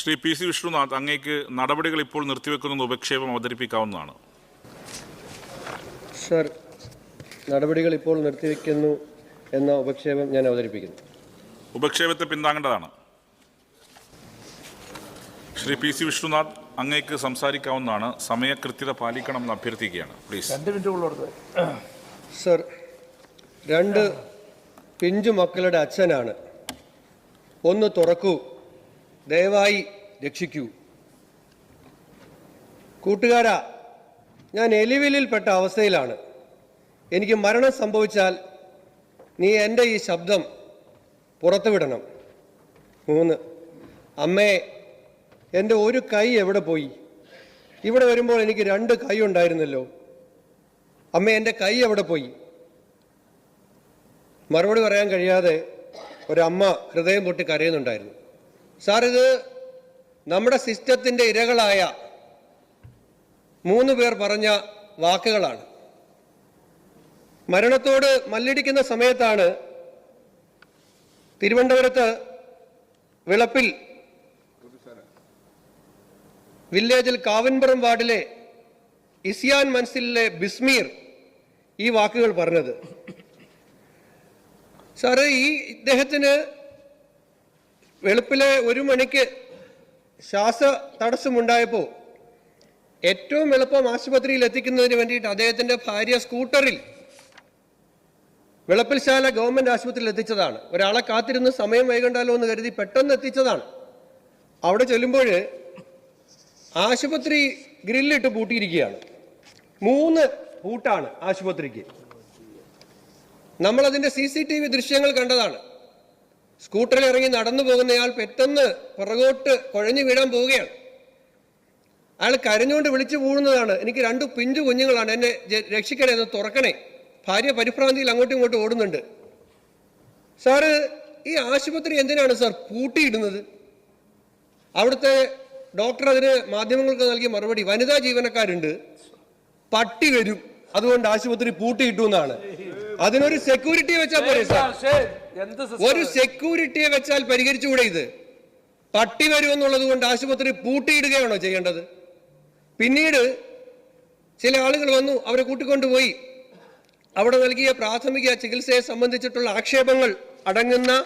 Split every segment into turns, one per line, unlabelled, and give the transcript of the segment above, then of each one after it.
Shri P C Vishnunath അങ്ങേക്ക് നടപടികൾ ഇപ്പോൾ നിർത്തിവെക്കുന്ന ഉപക്ഷേപം അവതരിപ്പിക്കാവുന്നതാണ്.
സർ നടപടികൾ ഇപ്പോൾ നിർത്തിവെക്കുന്നു എന്ന ഉപക്ഷേപം ഞാൻ അവതരിപ്പിക്കുന്നു.
ഉപക്ഷേപത്തെ പിന്താങ്ങേണ്ടതാണ്. ശ്രീ പി സി വിഷ്ണുനാഥ് അങ്ങേക്ക് സംസാരിക്കാവുന്നതാണ്. സമയകൃത്യത പാലിക്കണം എന്ന് അഭ്യർത്ഥിക്കുകയാണ്. പ്ലീസ്.
രണ്ട് മിനിറ്റ്
സർ രണ്ട് പിഞ്ചു മക്കളുടെ അച്ഛനാണ്. ഒന്ന് തുറക്കൂ. ദയവായി രക്ഷിക്കൂ. കൂട്ടുകാരാ ഞാൻ എലിവിലിൽപ്പെട്ട അവസ്ഥയിലാണ്. എനിക്ക് മരണം സംഭവിച്ചാൽ നീ എന്റെ ഈ ശബ്ദം പുറത്തുവിടണം. മൂന്ന് അമ്മേ എന്റെ ഒരു കൈ എവിടെ പോയി? ഇവിടെ വരുമ്പോൾ എനിക്ക് രണ്ട് കൈ ഉണ്ടായിരുന്നല്ലോ. അമ്മ എന്റെ കൈ എവിടെ പോയി? മറുപടി പറയാൻ കഴിയാതെ ഒരമ്മ ഹൃദയം പൊട്ടി കരയുന്നുണ്ടായിരുന്നു. സാർ ഇത് നമ്മുടെ സിസ്റ്റത്തിന്റെ ഇരകളായ മൂന്ന് പേർ പറഞ്ഞ വാക്കുകളാണ്. മരണത്തോട് മല്ലിടിക്കുന്ന സമയത്താണ് തിരുവനന്തപുരത്ത് വിളപ്പിൽ വില്ലേജിൽ കാവൻപുറം വാർഡിലെ ഇസിയാൻ മൻസിലെ ബിസ്മീർ ഈ വാക്കുകൾ പറഞ്ഞത്. സാറ് ഈ ഇദ്ദേഹത്തിന് വെളുപ്പിലെ ഒരു മണിക്ക് ശ്വാസ തടസ്സമുണ്ടായപ്പോൾ ഏറ്റവും എളുപ്പം ആശുപത്രിയിൽ എത്തിക്കുന്നതിന് വേണ്ടിയിട്ട് അദ്ദേഹത്തിന്റെ ഭാര്യ സ്കൂട്ടറിൽ വെളുപ്പിൽശാല ഗവൺമെന്റ് ആശുപത്രിയിൽ എത്തിച്ചതാണ്. ഒരാളെ കാത്തിരുന്ന് സമയം വൈകണ്ടല്ലോ എന്ന് കരുതി പെട്ടെന്ന് എത്തിച്ചതാണ്. അവിടെ ചെല്ലുമ്പോൾ ആശുപത്രി ഗ്രില്ലിട്ട് പൂട്ടിയിരിക്കുകയാണ്. മൂന്ന് പൂട്ടാണ് ആശുപത്രിക്ക്. നമ്മളതിന്റെ സി സി ടി വി ദൃശ്യങ്ങൾ കണ്ടതാണ്. സ്കൂട്ടറിൽ ഇറങ്ങി നടന്നു പോകുന്നയാൾ പെട്ടെന്ന് പുറകോട്ട് കുഴഞ്ഞു വീഴാൻ പോവുകയാണ്. അയാൾ കരഞ്ഞുകൊണ്ട് വിളിച്ചു പോകുന്നതാണ് എനിക്ക് രണ്ട് പിഞ്ചു കുഞ്ഞുങ്ങളാണ്. എന്നെ രക്ഷിക്കണേ എന്ന് തുറക്കണേ. ഭാര്യ പരിഭ്രാന്തിയിൽ അങ്ങോട്ടും ഇങ്ങോട്ടും ഓടുന്നുണ്ട്. സാറ് ഈ ആശുപത്രി എന്തിനാണ് സാർ പൂട്ടിയിടുന്നത്? അവിടുത്തെ ഡോക്ടർ അതിന് മാധ്യമങ്ങൾക്ക് നൽകിയ മറുപടി വനിതാ ജീവനക്കാരുണ്ട്. പട്ടി വരും. അതുകൊണ്ട് ആശുപത്രി പൂട്ടിയിട്ടു എന്നാണ്. അതിനൊരു സെക്യൂരിറ്റി വെച്ചാൽ പോരെ സാർ? ഒരു സെക്യൂരിറ്റിയെ വെച്ചാൽ പരിഹരിച്ചുകൂടെ ഇത്? പട്ടി വരുമെന്നുള്ളത് കൊണ്ട് ആശുപത്രി പൂട്ടിയിടുകയാണോ ചെയ്യേണ്ടത്? പിന്നീട് ചില ആളുകൾ വന്നു അവരെ കൂട്ടിക്കൊണ്ടുപോയി. അവിടെ നൽകിയ പ്രാഥമിക ചികിത്സയെ സംബന്ധിച്ചിട്ടുള്ള ആക്ഷേപങ്ങൾ അടങ്ങുന്ന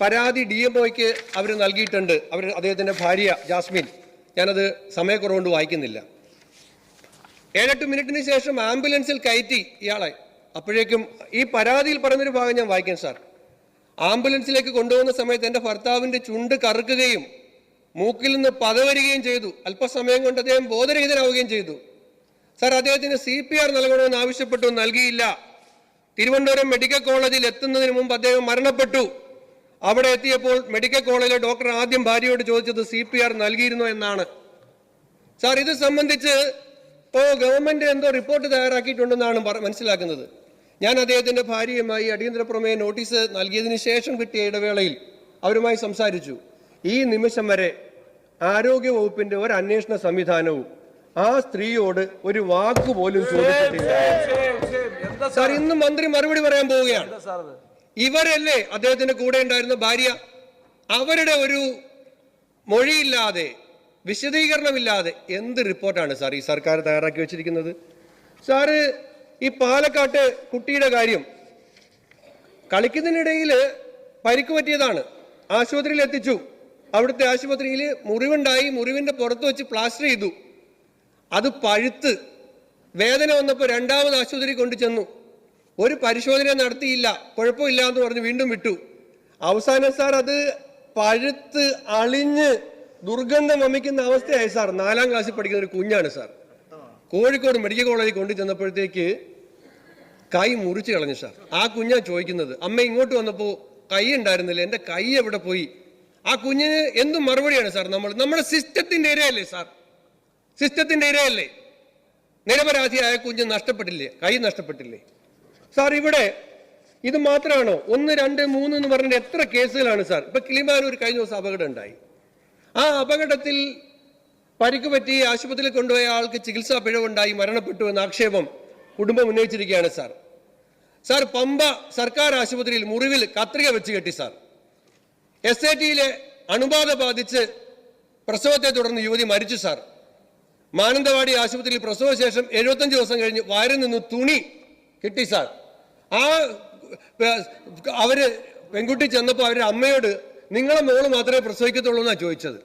പരാതി ഡി എം ഒക്ക് അവർ നൽകിയിട്ടുണ്ട്. അവർ അദ്ദേഹത്തിന്റെ ഭാര്യ ജാസ്മിൻ. ഞാനത് സമയക്കുറവുകൊണ്ട് വായിക്കുന്നില്ല. ഏഴെട്ട് മിനിറ്റിന് ശേഷം ആംബുലൻസിൽ കയറ്റി ഇയാളെ. അപ്പോഴേക്കും ഈ പരാതിയിൽ പറഞ്ഞൊരു ഭാഗം ഞാൻ വായിക്കാം സാർ. ആംബുലൻസിലേക്ക് കൊണ്ടുപോകുന്ന സമയത്ത് എന്റെ ഭർത്താവിന്റെ ചുണ്ട് കറുക്കുകയും മൂക്കിൽ നിന്ന് പതവരികയും ചെയ്തു. അല്പസമയം കൊണ്ട് അദ്ദേഹം ബോധരഹിതനാവുകയും ചെയ്തു. സാർ അദ്ദേഹത്തിന് സി പി ആർ നൽകണമെന്ന് ആവശ്യപ്പെട്ടു നൽകിയില്ല. തിരുവനന്തപുരം മെഡിക്കൽ കോളേജിൽ എത്തുന്നതിന് മുമ്പ് അദ്ദേഹം മരണപ്പെട്ടു. അവിടെ എത്തിയപ്പോൾ മെഡിക്കൽ കോളേജിലെ ഡോക്ടർ ആദ്യം ഭാര്യയോട് ചോദിച്ചത് സി പി ആർ നൽകിയിരുന്നോ എന്നാണ്. സാർ ഇത് സംബന്ധിച്ച് ഇപ്പോൾ ഗവൺമെന്റ് എന്തോ റിപ്പോർട്ട് തയ്യാറാക്കിയിട്ടുണ്ടെന്നാണ് മനസ്സിലാക്കുന്നത്. ഞാൻ അദ്ദേഹത്തിന്റെ ഭാര്യയുമായി അടിയന്തര പ്രമേയ നോട്ടീസ് നൽകിയതിന് ശേഷം കിട്ടിയ ഇടവേളയിൽ അവരുമായി സംസാരിച്ചു. ഈ നിമിഷം വരെ ആരോഗ്യ വകുപ്പിന്റെ ഒരു അന്വേഷണ സംവിധാനവും ആ സ്ത്രീയോട് ഒരു വാക്ക് പോലും ചോദിച്ചിട്ടില്ല. സർ? ഇന്ന് മന്ത്രി മറുപടി പറയാൻ പോവുകയാണ്. ഇവരല്ലേ അദ്ദേഹത്തിന്റെ കൂടെ ഉണ്ടായിരുന്ന ഭാര്യ? അവരുടെ ഒരു മൊഴിയില്ലാതെ വിശദീകരണമില്ലാതെ എന്ത് റിപ്പോർട്ടാണ് സാർ ഈ സർക്കാർ തയ്യാറാക്കി വെച്ചിരിക്കുന്നത്? സാറ് ഈ പാലക്കാട്ട് കുട്ടിയുടെ കാര്യം. കളിക്കുന്നതിനിടയിൽ പരിക്ക് പറ്റിയതാണ്. ആശുപത്രിയിൽ എത്തിച്ചു. അവിടുത്തെ ആശുപത്രിയിൽ മുറിവുണ്ടായി മുറിവിന്റെ പുറത്ത് വെച്ച് പ്ലാസ്റ്റർ ചെയ്തു. അത് പഴുത്ത്. വേദന വന്നപ്പോൾ രണ്ടാമത് ആശുപത്രി കൊണ്ടു ചെന്നു. ഒരു പരിശോധന നടത്തിയില്ല. കുഴപ്പമില്ല എന്ന് പറഞ്ഞ് വീണ്ടും വിട്ടു. അവസാനം സാർ അത് പഴുത്ത് അളിഞ്ഞ് ദുർഗന്ധം വമിക്കുന്ന അവസ്ഥയായി സാർ. നാലാം ക്ലാസ്സിൽ പഠിക്കുന്ന ഒരു കുഞ്ഞാണ് സാർ. കോഴിക്കോട് മെഡിക്കൽ കോളേജിൽ കൊണ്ടു ചെന്നപ്പോഴത്തേക്ക് കൈ മുറിച്ച് കളഞ്ഞു സാർ. ആ കുഞ്ഞാ ചോദിക്കുന്നത് അമ്മ ഇങ്ങോട്ട് വന്നപ്പോൾ കൈ ഉണ്ടായിരുന്നില്ല? എന്റെ കൈ എവിടെ പോയി? ആ കുഞ്ഞിന് എന്ത് മറുപടിയാണ് സാർ? നമ്മൾ നമ്മുടെ സിസ്റ്റത്തിന്റെ ഇരയല്ലേ സാർ? സിസ്റ്റത്തിന്റെ ഇരയല്ലേ? നിരപരാധിയായ കുഞ്ഞ് നഷ്ടപ്പെട്ടില്ലേ? കൈ നഷ്ടപ്പെട്ടില്ലേ? സാർ ഇവിടെ ഇത് മാത്രമാണോ? ഒന്ന് രണ്ട് മൂന്ന് എന്ന് പറഞ്ഞിട്ട് എത്ര കേസുകളാണ് സാർ? ഇപ്പൊ കിളിമാനൂർ കഴിഞ്ഞ ദിവസം അപകടം ഉണ്ടായി. ആ അപകടത്തിൽ പരിക്ക് പറ്റി ആശുപത്രിയിൽ കൊണ്ടുപോയ ആൾക്ക് ചികിത്സാ പിഴവുണ്ടായി മരണപ്പെട്ടു എന്ന ആക്ഷേപം കുടുംബം ഉന്നയിച്ചിരിക്കുകയാണ് സാർ. സാർ പമ്പ സർക്കാർ ആശുപത്രിയിൽ മുറിവിൽ കത്രിക വെച്ച് കെട്ടി സാർ. എസ് ഐ ടിയിലെ അണുബാധ ബാധിച്ച് പ്രസവത്തെ തുടർന്ന് യുവതി മരിച്ചു സാർ. മാനന്തവാടി ആശുപത്രിയിൽ പ്രസവശേഷം എഴുപത്തഞ്ച് ദിവസം കഴിഞ്ഞ് വയറിൽ നിന്ന് തുണി കിട്ടി സാർ. ആ അവർ പെൺകുട്ടി ചെന്നപ്പോൾ അവരുടെ അമ്മയോട് നിങ്ങളെ മോൾ മാത്രമേ പ്രസവിക്കത്തുള്ളൂ എന്നാണ് ചോദിച്ചത്.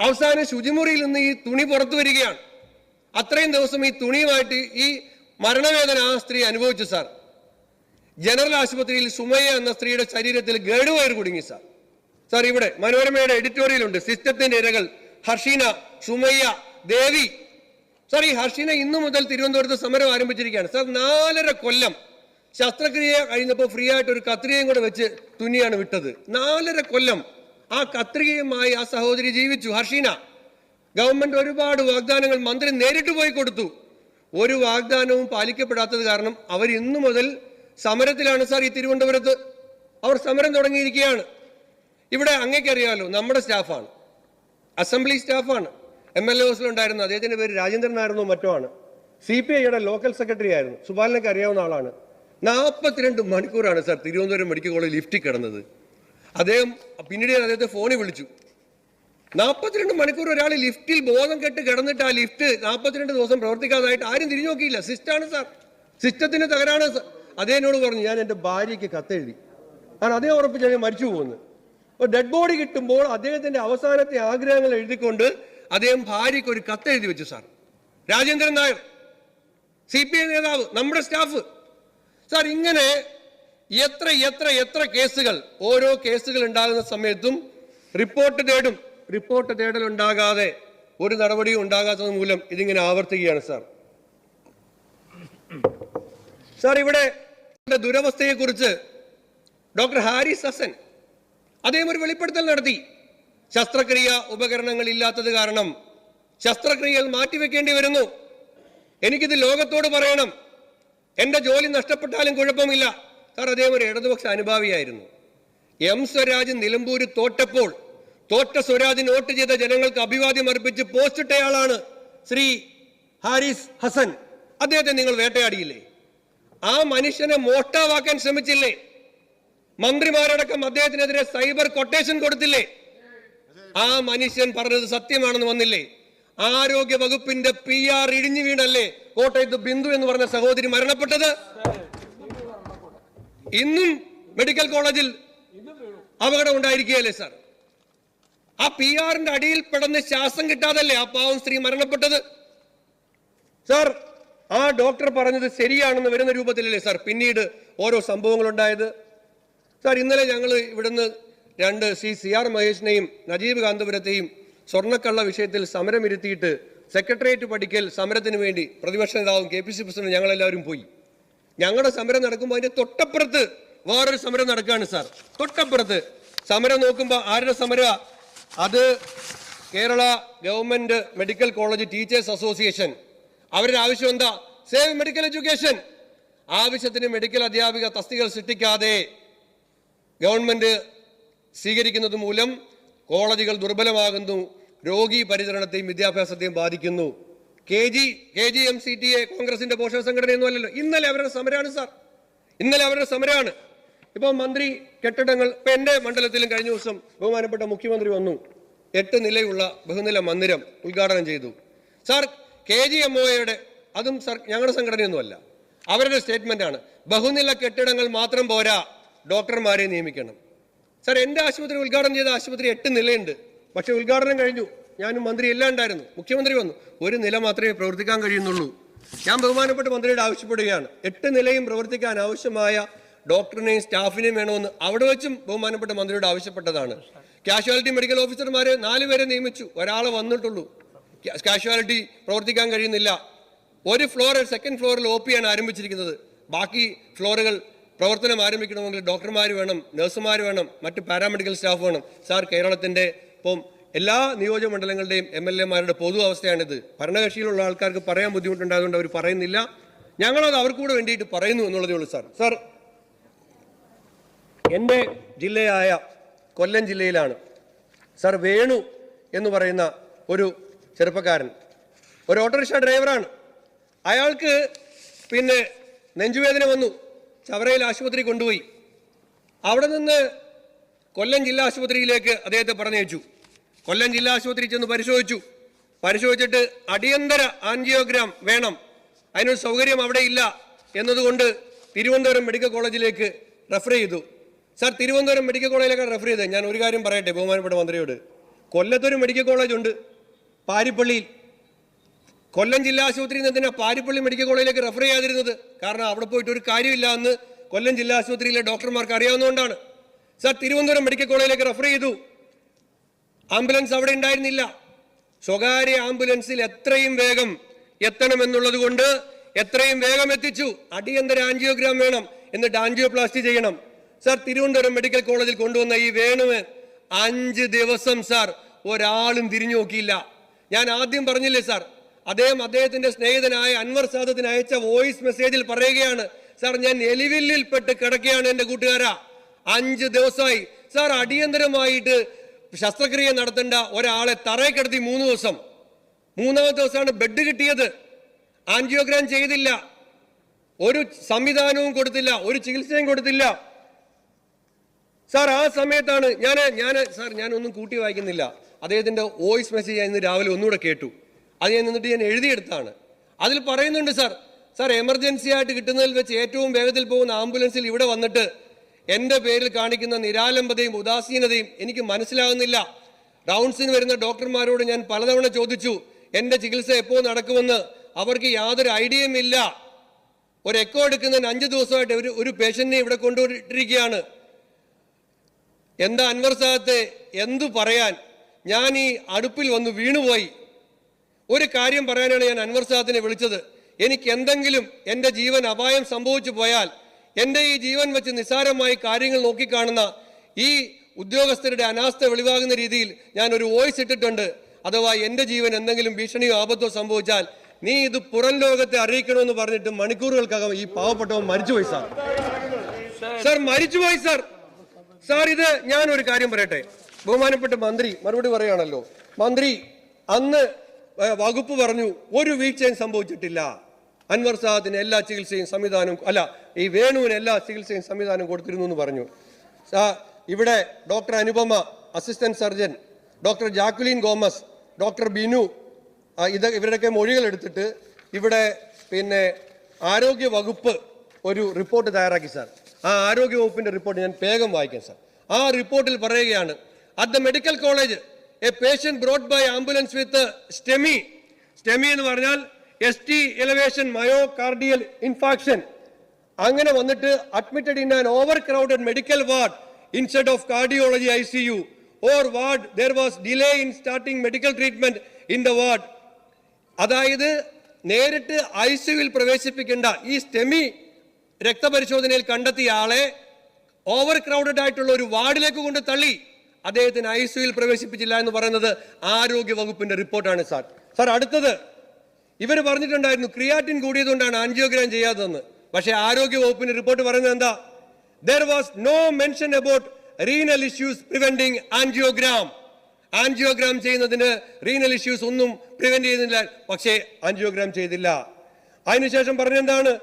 അവസാനം ശുചിമുറിയിൽ നിന്ന് ഈ തുണി പുറത്തു വരികയാണ്. അത്രയും ദിവസം ഈ തുണിയുമായിട്ട് ഈ മരണവേദന ആ സ്ത്രീ അനുഭവിച്ചു സാർ. ജനറൽ ആശുപത്രിയിൽ സുമയ്യ എന്ന സ്ത്രീയുടെ ശരീരത്തിൽ ഗേഡ് വയർ കുടുങ്ങി സാർ. സാർ ഇവിടെ മനോരമയുടെ എഡിറ്റോറിയലുണ്ട്. സിസ്റ്റത്തിന്റെ ഇരകൾ ഹർഷീന സുമയ്യ ദേവി. സാർ ഈ ഹർഷീന ഇന്നു മുതൽ തിരുവനന്തപുരത്ത് സമരം ആരംഭിച്ചിരിക്കുകയാണ്. സാർ നാലര കൊല്ലം ശസ്ത്രക്രിയ കഴിഞ്ഞപ്പോൾ ഫ്രീ ആയിട്ട് ഒരു കത്രികയും കൂടെ വെച്ച് തുന്നിയാണ് വിട്ടത്. നാലര കൊല്ലം ആ കത്രികയുമായി ആ സഹോദരി ജീവിച്ചു. ഹർഷീന ഗവൺമെന്റ് ഒരുപാട് വാഗ്ദാനങ്ങൾ മന്ത്രി നേരിട്ട് പോയി കൊടുത്തു. ഒരു വാഗ്ദാനവും പാലിക്കപ്പെടാത്തത് കാരണം അവർ ഇന്നു മുതൽ സമരത്തിലാണ് സാർ ഈ തിരുവനന്തപുരത്ത്. അവർ സമരം തുടങ്ങിയിരിക്കുകയാണ്. ഇവിടെ അങ്ങേക്കറിയാമല്ലോ നമ്മുടെ സ്റ്റാഫാണ്. അസംബ്ലി സ്റ്റാഫാണ്. എം എൽ എ ഉണ്ടായിരുന്നു അദ്ദേഹത്തിന്റെ പേര് രാജേന്ദ്രൻ ആയിരുന്നു മറ്റോ ആണ്. സി പി ഐയുടെ ലോക്കൽ സെക്രട്ടറി ആയിരുന്നു. സുബാലിനൊക്കെ അറിയാവുന്ന ആളാണ്. നാൽപ്പത്തിരണ്ട് മണിക്കൂറാണ് സാർ തിരുവനന്തപുരം മെഡിക്കൽ കോളേജ് ലിഫ്റ്റിൽ കിടന്നത്. അദ്ദേഹം പിന്നീട് ഞാൻ അദ്ദേഹത്തെ ഫോണിൽ വിളിച്ചു. നാൽപ്പത്തിരണ്ട് മണിക്കൂർ ഒരാൾ ലിഫ്റ്റിൽ ബോധം കെട്ട് കിടന്നിട്ട് ആ ലിഫ്റ്റ് നാൽപ്പത്തിരണ്ട് ദിവസം പ്രവർത്തിക്കാതായിട്ട് ആരും തിരിഞ്ഞു നോക്കിയില്ല. സിസ്റ്റാണ് സാർ. സിസ്റ്റത്തിന് തകരാണ് സാർ എന്നോട് പറഞ്ഞു ഞാൻ എന്റെ ഭാര്യയ്ക്ക് കത്തെഴുതി. കാരണം അതേ ഉറപ്പിച്ച് ഞാൻ മരിച്ചു പോകുന്നു അപ്പോൾ ഡെഡ് ബോഡി കിട്ടുമ്പോൾ അദ്ദേഹത്തിന്റെ അവസാനത്തെ ആഗ്രഹങ്ങൾ എഴുതിക്കൊണ്ട് അദ്ദേഹം ഭാര്യയ്ക്ക് ഒരു കത്തെഴുതി വെച്ചു sir. Rajendran Nair C P I നേതാവ് നമ്മുടെ സ്റ്റാഫ്. സാർ ഇങ്ങനെ എത്ര എത്ര എത്ര കേസുകൾ ഓരോ കേസുകൾ ഉണ്ടാകുന്ന സമയത്തും റിപ്പോർട്ട് തേടും. റിപ്പോർട്ട് തേടൽ ഉണ്ടാകാതെ ഒരു നടപടിയും ഉണ്ടാകാത്തത് മൂലം ഇതിങ്ങനെ ആവർത്തിക്കുകയാണ് സാർ. സാർ ഇവിടെ ദുരവസ്ഥയെക്കുറിച്ച് ഡോക്ടർ ഹാരിസ് ഹസൻ അദ്ദേഹം ഒരു വെളിപ്പെടുത്തൽ നടത്തി. ശസ്ത്രക്രിയ ഉപകരണങ്ങൾ ഇല്ലാത്തത് കാരണം ശസ്ത്രക്രിയകൾ മാറ്റിവെക്കേണ്ടി വരുന്നു. എനിക്കിത് ലോകത്തോട് പറയണം. എന്റെ ജോലി നഷ്ടപ്പെട്ടാലും കുഴപ്പമില്ല. സാർ അദ്ദേഹം ഒരു ഇടതുപക്ഷ അനുഭാവിയായിരുന്നു. എം സ്വരാജ് നിലമ്പൂര് തോറ്റപ്പോൾ തോറ്റ സ്വരാജിന് വോട്ട് ചെയ്ത ജനങ്ങൾക്ക് അഭിവാദ്യം അർപ്പിച്ച് പോസ്റ്റ് ഇട്ടയാളാണ് ശ്രീ ഹാരിസ് ഹസൻ. അദ്ദേഹത്തെ നിങ്ങൾ വേട്ടയാടിയില്ലേ? ആ മനുഷ്യനെ മോഷ്ടാവാക്കാൻ ശ്രമിച്ചില്ലേ? മന്ത്രിമാരടക്കം അദ്ദേഹത്തിനെതിരെ സൈബർ കൊട്ടേഷൻ കൊടുത്തില്ലേ? ആ മനുഷ്യൻ പറഞ്ഞത് സത്യമാണെന്ന് വന്നില്ലേ? ആരോഗ്യ വകുപ്പിന്റെ പി ആർ ഇടിഞ്ഞു വീണല്ലേ? കോട്ടയത്ത് ബിന്ദു എന്ന് പറഞ്ഞ സഹോദരി മരണപ്പെട്ടത്? ഇന്നും മെഡിക്കൽ കോളേജിൽ അപകടം ഉണ്ടായിരിക്കുകയല്ലേ സാർ? ആ പി ആറിന്റെ അടിയിൽ പെടുന്ന ശ്വാസം കിട്ടാതല്ലേ ആ പാവം സ്ത്രീ മരണപ്പെട്ടത്? സാർ ആ ഡോക്ടർ പറഞ്ഞത് ശരിയാണെന്ന് വരുന്ന രൂപത്തിലല്ലേ സാർ പിന്നീട് ഓരോ സംഭവങ്ങൾ ഉണ്ടായത് സാർ ഇന്നലെ ഞങ്ങൾ ഇവിടുന്ന് രണ്ട് ശ്രീ സി ആർ മഹേഷിനെയും നജീബ് കാന്തപുരത്തെയും സ്വർണക്കള്ള വിഷയത്തിൽ സമരം ഇരുത്തിയിട്ട് സെക്രട്ടേറിയറ്റ് പഠിക്കൽ സമരത്തിന് വേണ്ടി പ്രതിപക്ഷ നേതാവും കെ പി സി പ്രസിഡന്റ് ഞങ്ങളെല്ലാവരും പോയി. ഞങ്ങളുടെ സമരം നടക്കുമ്പോൾ അതിന്റെ തൊട്ടപ്പുറത്ത് വേറൊരു സമരം നടക്കുകയാണ് സാർ. തൊട്ടപ്പുറത്ത് സമരം നോക്കുമ്പോൾ ആരുടെ സമര? അത് Kerala government medical college teachers association അവരുടെ ആവശ്യം എന്താ? സേവ് മെഡിക്കൽ എഡ്യൂക്കേഷൻ ആവശ്യത്തിന് മെഡിക്കൽ അധ്യാപിക തസ്തികൾ സൃഷ്ടിക്കാതെ ഗവൺമെന്റ് സ്വീകരിക്കുന്നത് മൂലം കോളേജുകൾ ദുർബലമാകുന്നു രോഗി പരിചരണത്തെയും വിദ്യാഭ്യാസത്തെയും ബാധിക്കുന്നു. K G K G M C T A കോൺഗ്രസിന്റെ പോഷക സംഘടനയൊന്നും അല്ലല്ലോ. ഇന്നലെ അവരുടെ സമരമാണ് സാർ. ഇന്നലെ അവരുടെ സമരമാണ് ഇപ്പോൾ മന്ത്രി കെട്ടിടങ്ങൾ ഇപ്പൊ എന്റെ മണ്ഡലത്തിലും കഴിഞ്ഞ ദിവസം ബഹുമാനപ്പെട്ട മുഖ്യമന്ത്രി വന്നു. എട്ട് നിലയുള്ള ബഹുനില മന്ദിരം ഉദ്ഘാടനം ചെയ്തു. സാർ കെ ജി എം ഒയുടെ അതും സർ ഞങ്ങളുടെ സംഘടനയൊന്നുമല്ല. അവരുടെ സ്റ്റേറ്റ്മെന്റ് ആണ് ബഹുനില കെട്ടിടങ്ങൾ മാത്രം പോരാ ഡോക്ടർമാരെ നിയമിക്കണം. സർ എന്റെ ആശുപത്രി ഉദ്ഘാടനം ചെയ്ത ആശുപത്രി എട്ട് നിലയുണ്ട്. പക്ഷേ ഉദ്ഘാടനം കഴിഞ്ഞു. ഞാനും മന്ത്രി എല്ലാം ഉണ്ടായിരുന്നു. മുഖ്യമന്ത്രി വന്നു. ഒരു നില മാത്രമേ പ്രവർത്തിക്കാൻ കഴിയുന്നുള്ളൂ. ഞാൻ ബഹുമാനപ്പെട്ട മന്ത്രിയോട് ആവശ്യപ്പെടുകയാണ്. എട്ട് നിലയും പ്രവർത്തിക്കാൻ ആവശ്യമായ ഡോക്ടറിനെയും സ്റ്റാഫിനെയും വേണമെന്ന് അവിടെ വെച്ചും ബഹുമാനപ്പെട്ട മന്ത്രിയോട് ആവശ്യപ്പെട്ടതാണ്. കാഷ്വാലിറ്റി മെഡിക്കൽ ഓഫീസർമാരെ നാലുപേരെ നിയമിച്ചു. ഒരാളെ വന്നിട്ടുള്ളൂ. കാഷ്വാലിറ്റി പ്രവർത്തിക്കാൻ കഴിയുന്നില്ല. ഒരു ഫ്ലോർ സെക്കൻഡ് ഫ്ലോറിൽ ഒ പി ആണ് ആരംഭിച്ചിരിക്കുന്നത്. ബാക്കി ഫ്ലോറുകൾ പ്രവർത്തനം ആരംഭിക്കണമെങ്കിൽ ഡോക്ടർമാർ വേണം നഴ്സുമാർ വേണം മറ്റ് പാരാമെഡിക്കൽ സ്റ്റാഫ് വേണം. സാർ കേരളത്തിന്റെ ഇപ്പം എല്ലാ നിയോജകമണ്ഡലങ്ങളുടെയും എം എൽ എമാരുടെ പൊതു അവസ്ഥയാണിത്. ഭരണകക്ഷിയിലുള്ള ആൾക്കാർക്ക് പറയാൻ ബുദ്ധിമുട്ടുണ്ടായതുകൊണ്ട് അവർ പറയുന്നില്ല. ഞങ്ങളത് അവർക്കൂടെ വേണ്ടിയിട്ട് പറയുന്നു എന്നുള്ളതേ ഉള്ളൂ സാർ. സാർ എന്റെ ജില്ലയായ കൊല്ലം ജില്ലയിലാണ്. സാർ വേണു എന്ന് പറയുന്ന ഒരു ചെറുപ്പക്കാരൻ. ഒരു ഓട്ടോറിക്ഷ ഡ്രൈവറാണ്. അയാൾക്ക് പിന്നെ നെഞ്ചുവേദന വന്നു. ചവറയിൽ ആശുപത്രി കൊണ്ടുപോയി. അവിടെ നിന്ന് കൊല്ലം ജില്ലാ ആശുപത്രിയിലേക്ക് അദ്ദേഹത്തെ പറഞ്ഞയച്ചു. കൊല്ലം ജില്ലാ ആശുപത്രി ചെന്ന് പരിശോധിച്ചു. പരിശോധിച്ചിട്ട് അടിയന്തര ആൻജിയോഗ്രാം വേണം. അതിനൊരു സൗകര്യം അവിടെ ഇല്ല എന്നതുകൊണ്ട് തിരുവനന്തപുരം മെഡിക്കൽ കോളേജിലേക്ക് റെഫർ ചെയ്തു. സാർ തിരുവനന്തപുരം മെഡിക്കൽ കോളേജിലേക്കാണ് റെഫർ ചെയ്തത്. ഞാൻ ഒരു കാര്യം പറയട്ടെ ബഹുമാനപ്പെട്ട മന്ത്രിയോട്. കൊല്ലത്തൊരു മെഡിക്കൽ കോളേജ് ഉണ്ട് പാരിപ്പള്ളിയിൽ. കൊല്ലം ജില്ലാ ആശുപത്രിയിൽ നിന്ന് എന്തിനാ പാരിപ്പള്ളി മെഡിക്കൽ കോളേജിലേക്ക് റെഫർ ചെയ്യാതിരുന്നത്? കാരണം അവിടെ പോയിട്ട് ഒരു കാര്യമില്ല എന്ന് കൊല്ലം ജില്ലാ ആശുപത്രിയിലെ ഡോക്ടർമാർക്ക് അറിയാവുന്നതുകൊണ്ടാണ്. സാർ തിരുവനന്തപുരം മെഡിക്കൽ കോളേജിലേക്ക് റെഫർ ചെയ്തു. ആംബുലൻസ് അവിടെ ഉണ്ടായിരുന്നില്ല. സ്വകാര്യ ആംബുലൻസിൽ എത്രയും വേഗം എത്തണമെന്നുള്ളത് കൊണ്ട് എത്രയും വേഗം എത്തിച്ചു. അടിയന്തര ആൻജിയോഗ്രാം വേണം എന്നിട്ട് ആൻജിയോപ്ലാസ്റ്റി ചെയ്യണം. സാർ തിരുവനന്തപുരം മെഡിക്കൽ കോളേജിൽ കൊണ്ടുവന്ന ഈ വേണുവ് അഞ്ച് ദിവസം സാർ ഒരാളും തിരിഞ്ഞു നോക്കിയില്ല. ഞാൻ ആദ്യം പറഞ്ഞില്ലേ സാർ അദ്ദേഹം അദ്ദേഹത്തിന്റെ സ്നേഹിതനായ അൻവർ സാദത്തിന് അയച്ച വോയിസ് മെസ്സേജിൽ പറയുകയാണ് സാർ ഞാൻ എലിവില്ലിൽപ്പെട്ട് കിടക്കുകയാണ് എന്റെ കൂട്ടുകാരാ. അഞ്ച് ദിവസമായി സാർ അടിയന്തരമായിട്ട് ശസ്ത്രക്രിയ നടത്തേണ്ട ഒരാളെ തറയെ കിടത്തി മൂന്ന് ദിവസം. മൂന്നാമത്തെ ദിവസമാണ് ബെഡ് കിട്ടിയത്. ആൻജിയോഗ്രാം ചെയ്തില്ല. ഒരു സംവിധാനവും കൊടുത്തില്ല ഒരു ചികിത്സയും കൊടുത്തില്ല. സാർ ആ സമയത്താണ് ഞാൻ ഞാൻ സാർ ഞാനൊന്നും കൂട്ടി വായിക്കുന്നില്ല. അദ്ദേഹത്തിന്റെ വോയിസ് മെസ്സേജ് ഞാൻ ഇന്ന് രാവിലെ ഒന്നുകൂടെ കേട്ടു. അത് ഞാൻ നിന്നിട്ട് ഞാൻ എഴുതിയെടുത്താണ്. അതിൽ പറയുന്നുണ്ട് സാർ സാർ എമർജൻസി ആയിട്ട് കിട്ടുന്നതിൽ വെച്ച് ഏറ്റവും വേഗത്തിൽ പോകുന്ന ആംബുലൻസിൽ ഇവിടെ വന്നിട്ട് എന്റെ പേരിൽ കാണിക്കുന്ന നിരാലംബതയും ഉദാസീനതയും എനിക്ക് മനസ്സിലാകുന്നില്ല. റൗണ്ട്സിന് വരുന്ന ഡോക്ടർമാരോട് ഞാൻ പലതവണ ചോദിച്ചു എന്റെ ചികിത്സ എപ്പോൾ നടക്കുമെന്ന്? അവർക്ക് യാതൊരു ഐഡിയയും ഇല്ല. ഒരു എക്കോ എടുക്കുന്നതിന് അഞ്ച് ദിവസമായിട്ട് ഒരു ഒരു പേഷ്യന്റിനെ ഇവിടെ കൊണ്ടുപോയിട്ടിരിക്കുകയാണ് എന്താ അൻവർ സാഹത്തെ എന്തു പറയാൻ? ഞാൻ ഈ അടുപ്പിൽ വന്ന് വീണുപോയി. ഒരു കാര്യം പറയാനാണ് ഞാൻ അൻവർ സാദിനെ വിളിച്ചത്. എനിക്ക് എന്തെങ്കിലും എന്റെ ജീവൻ അപായം സംഭവിച്ചു പോയാൽ എന്റെ ഈ ജീവൻ വെച്ച് നിസ്സാരമായി കാര്യങ്ങൾ നോക്കിക്കാണുന്ന ഈ ഉദ്യോഗസ്ഥരുടെ അനാസ്ഥ വെളിവാകുന്ന രീതിയിൽ ഞാൻ ഒരു വോയിസ് ഇട്ടിട്ടുണ്ട്. അഥവാ എന്റെ ജീവൻ എന്തെങ്കിലും ഭീഷണിയോ ആപത്തോ സംഭവിച്ചാൽ നീ ഇത് പുറം ലോകത്തെ അറിയിക്കണമെന്ന് പറഞ്ഞിട്ട് മണിക്കൂറുകൾക്കകം ഈ പാവപ്പെട്ടവൻ മരിച്ചുപോയി സാർ. സാർ മരിച്ചുപോയി സാർ. സാർ ഇത് ഞാൻ ഒരു കാര്യം പറയട്ടെ. ബഹുമാനപ്പെട്ട മന്ത്രി മറുപടി പറയുകയാണല്ലോ. മന്ത്രി അന്ന് വകുപ്പ് പറഞ്ഞു ഒരു വീഴ്ചയും സംഭവിച്ചിട്ടില്ല. അൻവർ സാദിന് എല്ലാ ചികിത്സയും സംവിധാനവും അല്ല ഈ വേണുവിന് എല്ലാ ചികിത്സയും സംവിധാനം കൊടുത്തിരുന്നു എന്ന് പറഞ്ഞു. ഇവിടെ doctor Anupama assistant surgeon doctor Jacqueline Gomez doctor Binu ഇത് ഇവരുടെയൊക്കെ മൊഴികൾ എടുത്തിട്ട് ഇവിടെ പിന്നെ ആരോഗ്യ വകുപ്പ് ഒരു റിപ്പോർട്ട് തയ്യാറാക്കി സാർ. ആ ആരോഗ്യ വകുപ്പിന്റെ റിപ്പോർട്ട് ഞാൻ വേഗം വായിക്കാം സാർ. ആ റിപ്പോർട്ടിൽ പറയുകയാണ് at the medical college a patient brought by ambulance with STEMI STEMI എന്ന് പറഞ്ഞാൽ S T elevation myocardial infarction അങ്ങനെ വന്നിട്ട് admitted in an overcrowded medical ward instead of cardiology I C U or ward there was delay in starting medical treatment in the ward അതായത് നേരിട്ട് I സിയുവിൽ പ്രവേശിപ്പിക്കേണ്ട ഈ STEMI രക്തപരിശോധനയിൽ കണ്ടെത്തിയ ആളെ over crowded ആയിട്ടുള്ള ഒരു വാർഡിലേക്ക് കൊണ്ട് തള്ളി. അദ്ദേഹത്തിന് ഐ സിയുയിൽ പ്രവേശിപ്പിച്ചില്ല എന്ന് പറയുന്നത് ആരോഗ്യ വകുപ്പിന്റെ റിപ്പോർട്ടാണ് സാർ. സാർ അടുത്തത്. ഇവർ പറഞ്ഞിട്ടുണ്ടായിരുന്നു ക്രിയാറ്റിൻ കൂടിയതുകൊണ്ടാണ് ആൻജിയോഗ്രാം ചെയ്യാത്തതെന്ന്. പക്ഷേ ആരോഗ്യ വകുപ്പിന്റെ റിപ്പോർട്ട് പറയുന്നത് എന്താ? There was no mention about renal issues preventing angiogram angiogram ചെയ്യുന്നതിന് റീനൽ ഇഷ്യൂസ് ഒന്നും പ്രിവെന്റ് ചെയ്യുന്നില്ല. പക്ഷേ ആൻജിയോഗ്രാം ചെയ്തില്ല. അതിനുശേഷം പറഞ്ഞെന്താണ്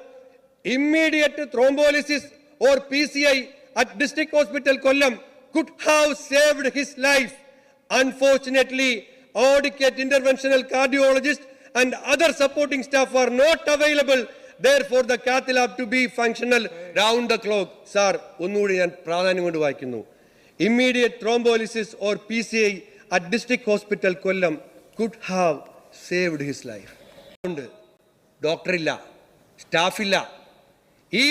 immediate thrombolysis or P C I at district hospital Kollam. Could have saved his life. Unfortunately, adequate interventional cardiologist and other supporting staff are not available therefore the cath lab to be functional round the clock Sir, thrombolysis or P C I at district hospital Kollam could have saved his life ഉണ്ട് ഡോക്ടറില്ല സ്റ്റാഫില്ല ഈ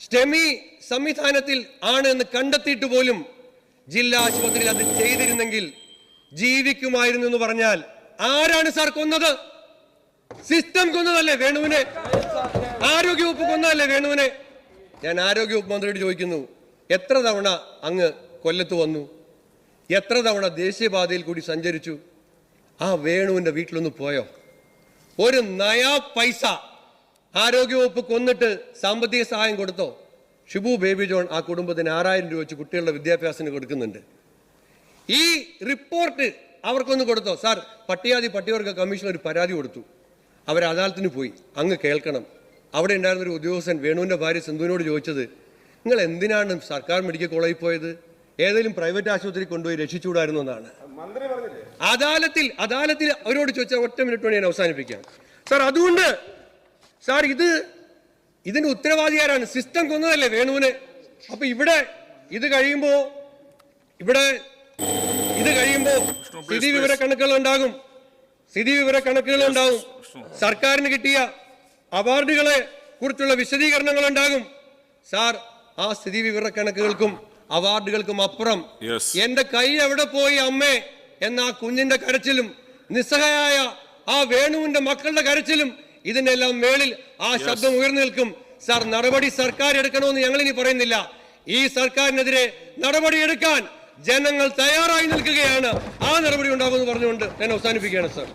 STEMI സംവിധാനത്തിൽ ആണ് എന്ന് കണ്ടെത്തിയിട്ട് പോലും ജില്ലാ ആശുപത്രിയിൽ അത് ചെയ്തിരുന്നെങ്കിൽ ജീവിക്കുമായിരുന്നു എന്ന് പറഞ്ഞാൽ ആരാണ് സാർ കൊന്നത്? സിസ്റ്റം കൊന്നതല്ലേ വേണുവിനെ? ആരോഗ്യവകുപ്പ് കൊന്നതല്ലേ വേണുവിനെ? ഞാൻ ആരോഗ്യവകുപ്പ് മന്ത്രിയോട് ചോദിക്കുന്നു എത്ര തവണ അങ്ങ് കൊല്ലത്ത് വന്നു? എത്ര തവണ ദേശീയപാതയിൽ കൂടി സഞ്ചരിച്ചു? ആ വേണുവിന്റെ വീട്ടിലൊന്ന് പോയോ? ഒരു നയാ പൈസ ആരോഗ്യവകുപ്പ് കൊന്നിട്ട് സാമ്പത്തിക സഹായം കൊടുത്തോ? ഷിബു ബേബി ജോൺ ആ കുടുംബത്തിന് ആറായിരം രൂപ വെച്ച് കുട്ടികളുടെ വിദ്യാഭ്യാസത്തിന് കൊടുക്കുന്നുണ്ട്. ഈ റിപ്പോർട്ട് അവർക്കൊന്ന് കൊടുത്തോ? സാർ പട്ടികാതി പട്ടികവർഗ കമ്മീഷൻ ഒരു പരാതി കൊടുത്തു. അവർ അദാലത്തിന് പോയി. അങ്ങ് കേൾക്കണം. അവിടെ ഉണ്ടായിരുന്ന ഒരു ഉദ്യോഗസ്ഥൻ വേണുവിന്റെ ഭാര്യ സിന്ധുവിനോട് ചോദിച്ചത് നിങ്ങൾ എന്തിനാണ് സർക്കാർ മെഡിക്കൽ കോളേജിൽ പോയത്? ഏതെങ്കിലും പ്രൈവറ്റ് ആശുപത്രി കൊണ്ടുപോയി രക്ഷിച്ചുകൂടായിരുന്നു എന്നാണ്. അദാലത്തിൽ അദാലത്തിൽ അവരോട് ചോദിച്ചാൽ ഒറ്റ മിനിറ്റ് കൊണ്ട് ഞാൻ അവസാനിപ്പിക്കാം സാർ അതുകൊണ്ട് സാർ ഇത് ഇതിന്റെ ഉത്തരവാദി ആരാണ് സിസ്റ്റം കൊന്നതല്ലേ വേണുവിന്? അപ്പൊ ഇവിടെ ഇത് കഴിയുമ്പോ ഇവിടെ ഇത് കഴിയുമ്പോ സ്ഥിതി വിവര കണക്കുകൾ ഉണ്ടാകും. സ്ഥിതി വിവര കണക്കുകൾ ഉണ്ടാകും. സർക്കാരിന് കിട്ടിയ അവാർഡുകളെ കുറിച്ചുള്ള വിശദീകരണങ്ങൾ ഉണ്ടാകും. സാർ ആ സ്ഥിതി വിവര കണക്കുകൾക്കും അവാർഡുകൾക്കും അപ്പുറം. എന്റെ കൈ എവിടെ പോയി അമ്മേ എന്ന ആ കുഞ്ഞിന്റെ കരച്ചിലും നിസ്സഹായ ആ വേണുവിന്റെ മക്കളുടെ കരച്ചിലും ഇതിനെല്ലാം മേളിൽ ആ ശബ്ദം ഉയർന്നു നിൽക്കും. സാർ നടപടി സർക്കാർ എടുക്കണമെന്ന് ഞങ്ങൾ ഇനി പറയുന്നില്ല. ഈ സർക്കാരിനെതിരെ നടപടി എടുക്കാൻ ജനങ്ങൾ തയ്യാറായി നിൽക്കുകയാണ്. ആ നടപടി ഉണ്ടാകുമെന്ന് പറഞ്ഞുകൊണ്ട് ഞാൻ അവസാനിപ്പിക്കുകയാണ് സാർ.